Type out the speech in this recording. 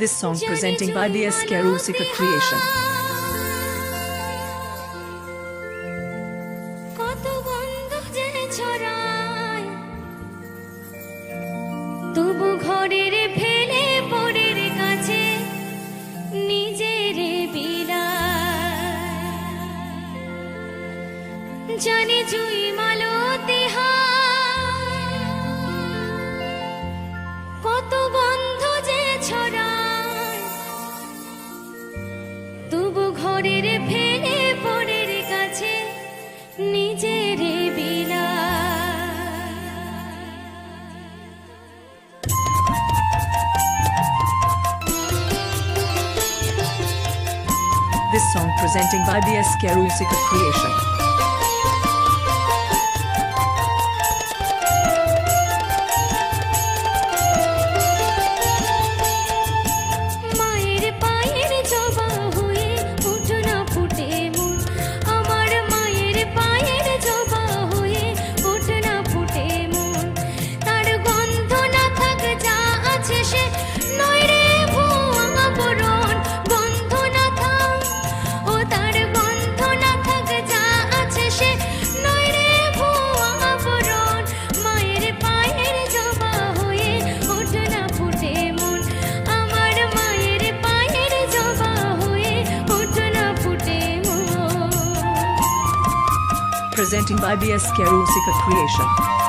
This song presenting by the Escarusika Creation. তবু ঘরের ফেলে কাছে নিজের জানে জুই This song presenting by BS Kerusika Creation. presenting by BS Karusika Creation.